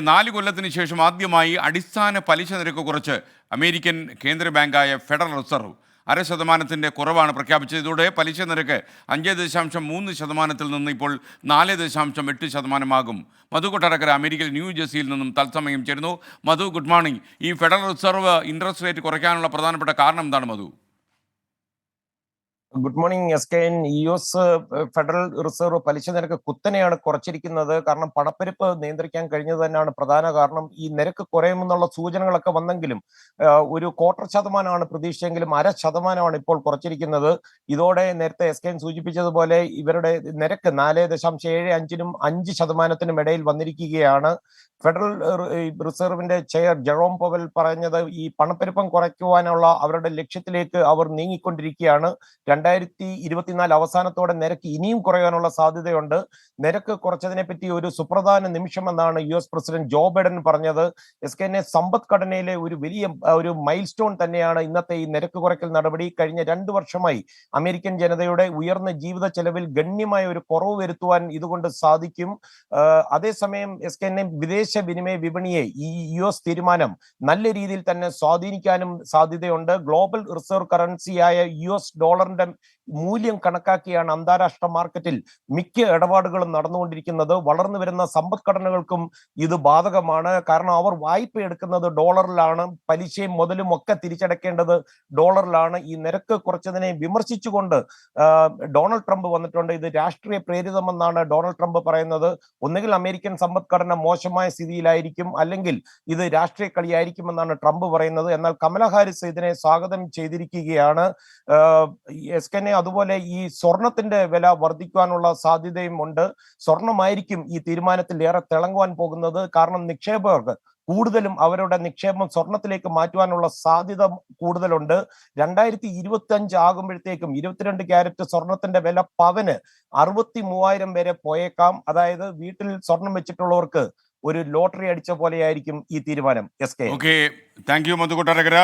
നാല് കൊല്ലത്തിന് ശേഷം ആദ്യമായി അടിസ്ഥാന പലിശ നിരക്ക് കുറച്ച് അമേരിക്കൻ കേന്ദ്ര ബാങ്കായ ഫെഡറൽ റിസർവ് അര ശതമാനത്തിന്റെ കുറവാണ് പ്രഖ്യാപിച്ചത്. ഇതോടെ പലിശ നിരക്ക് അഞ്ച് ദശാംശം മൂന്ന് ശതമാനത്തിൽ നിന്ന് ഇപ്പോൾ നാല് ദശാംശം എട്ട് ശതമാനമാകും. മധു കൊട്ടാരക്കര അമേരിക്കയിൽ ന്യൂ ജേഴ്സിയിൽ നിന്നും തത്സമയം ചേരുന്നു. Madhu good morning. ഈ ഫെഡറൽ റിസർവ് ഇൻട്രസ്റ്റ് റേറ്റ് കുറയ്ക്കാനുള്ള പ്രധാനപ്പെട്ട കാരണം എന്താണ് Madhu? Good morning S K N. U S federal reserve പലിശ നിരക്ക് കുത്തനെയാണ് കുറച്ചിരിക്കുന്നത്. കാരണം പണപ്പെരുപ്പ് നിയന്ത്രിക്കാൻ കഴിഞ്ഞത് തന്നെയാണ് പ്രധാന കാരണം. ഈ നിരക്ക് കുറയുമെന്നുള്ള സൂചനകളൊക്കെ വന്നെങ്കിലും ഒരു ക്വാർട്ടർ ശതമാനമാണ് പ്രതീക്ഷിച്ചെങ്കിലും അര ശതമാനമാണ് ഇപ്പോൾ കുറച്ചിരിക്കുന്നത്. ഇതോടെ നേരത്തെ എസ് കെ എൻ സൂചിപ്പിച്ചതുപോലെ ഇവരുടെ നിരക്ക് നാല് ദശാംശം ഏഴ് അഞ്ചിനും അഞ്ച് ശതമാനത്തിനും ഇടയിൽ വന്നിരിക്കുകയാണ്. ഫെഡറൽ റിസർവിന്റെ ചെയർ ജെറോം പവൽ പറഞ്ഞത് ഈ പണപ്പെരുപ്പം കുറയ്ക്കുവാനുള്ള അവരുടെ ലക്ഷ്യത്തിലേക്ക് അവർ നീങ്ങിക്കൊണ്ടിരിക്കുകയാണ്. രണ്ടായിരത്തി ഇരുപത്തിനാല് അവസാനത്തോടെ നിരക്ക് ഇനിയും കുറയാനുള്ള സാധ്യതയുണ്ട്. നിരക്ക് കുറച്ചതിനെ പറ്റി ഒരു സുപ്രധാന നിമിഷമെന്നാണ് U S president Joe Biden പറഞ്ഞത്. എസ് കെ സമ്പദ്ഘടനയിലെ ഒരു വലിയ ഒരു മൈൽ സ്റ്റോൺ തന്നെയാണ് ഇന്നത്തെ ഈ നിരക്ക് കുറയ്ക്കൽ നടപടി. കഴിഞ്ഞ രണ്ടു വർഷമായി അമേരിക്കൻ ജനതയുടെ ഉയർന്ന ജീവിത ചെലവിൽ ഗണ്യമായ ഒരു കുറവ് വരുത്തുവാൻ ഇതുകൊണ്ട് സാധിക്കും. അതേസമയം എസ് കെ വിദേശ വിനിമയ വിപണിയെ ഈ യു എസ് തീരുമാനം നല്ല രീതിയിൽ തന്നെ സ്വാധീനിക്കാനും സാധ്യതയുണ്ട്. ഗ്ലോബൽ റിസർവ് കറൻസിയായ യു എസ് ഡോളറിന്റെ മൂല്യം കണക്കാക്കിയാണ് അന്താരാഷ്ട്ര മാർക്കറ്റിൽ മിക്ക ഇടപാടുകളും നടന്നുകൊണ്ടിരിക്കുന്നത്. വളർന്നു വരുന്ന സമ്പദ്ഘടനകൾക്കും ഇത് ബാധകമാണ്. കാരണം അവർ വായ്പ എടുക്കുന്നത് ഡോളറിലാണ്. പലിശയും മുതലും ഒക്കെ തിരിച്ചടക്കേണ്ടത് ഡോളറിലാണ്. ഈ നിരക്ക് കുറച്ചതിനെ വിമർശിച്ചുകൊണ്ട് ഡൊണാൾഡ് ട്രംപ് വന്നിട്ടുണ്ട്. ഇത് രാഷ്ട്രീയ പ്രേരിതമെന്നാണ് ഡൊണാൾഡ് ട്രംപ് പറയുന്നത്. ഒന്നുകിൽ അമേരിക്കൻ സമ്പദ്ഘടന മോശമായ സ്ഥിതിയിലായിരിക്കും. അല്ലെങ്കിൽ ഇത് രാഷ്ട്രീയ കളിയായിരിക്കുമെന്നാണ് ട്രംപ് പറയുന്നത്. എന്നാൽ കമല ഹാരിസ് ഇതിനെ സ്വാഗതം ചെയ്തിരിക്കുകയാണ്. എസ് കെനെ അതുപോലെ ഈ സ്വർണത്തിന്റെ വില വർദ്ധിക്കുവാനുള്ള സാധ്യതയും ഉണ്ട്. സ്വർണമായിരിക്കും ഈ തീരുമാനത്തിൽ ഏറെ തിളങ്ങുവാൻ പോകുന്നത്. കാരണം നിക്ഷേപകർക്ക് കൂടുതലും അവരുടെ നിക്ഷേപം സ്വർണത്തിലേക്ക് മാറ്റുവാനുള്ള സാധ്യത കൂടുതലുണ്ട്. രണ്ടായിരത്തി ഇരുപത്തി അഞ്ച് ആകുമ്പോഴത്തേക്കും ഇരുപത്തിരണ്ട് ക്യാരറ്റ് സ്വർണത്തിന്റെ വില പവന് അറുപത്തി മൂവായിരം വരെ പോയേക്കാം. അതായത് വീട്ടിൽ സ്വർണം വെച്ചിട്ടുള്ളവർക്ക് ഒരു ലോട്ടറി അടിച്ച പോലെയായിരിക്കും ഈ തീരുമാനം S K okay thank you Madhu Kottarakkara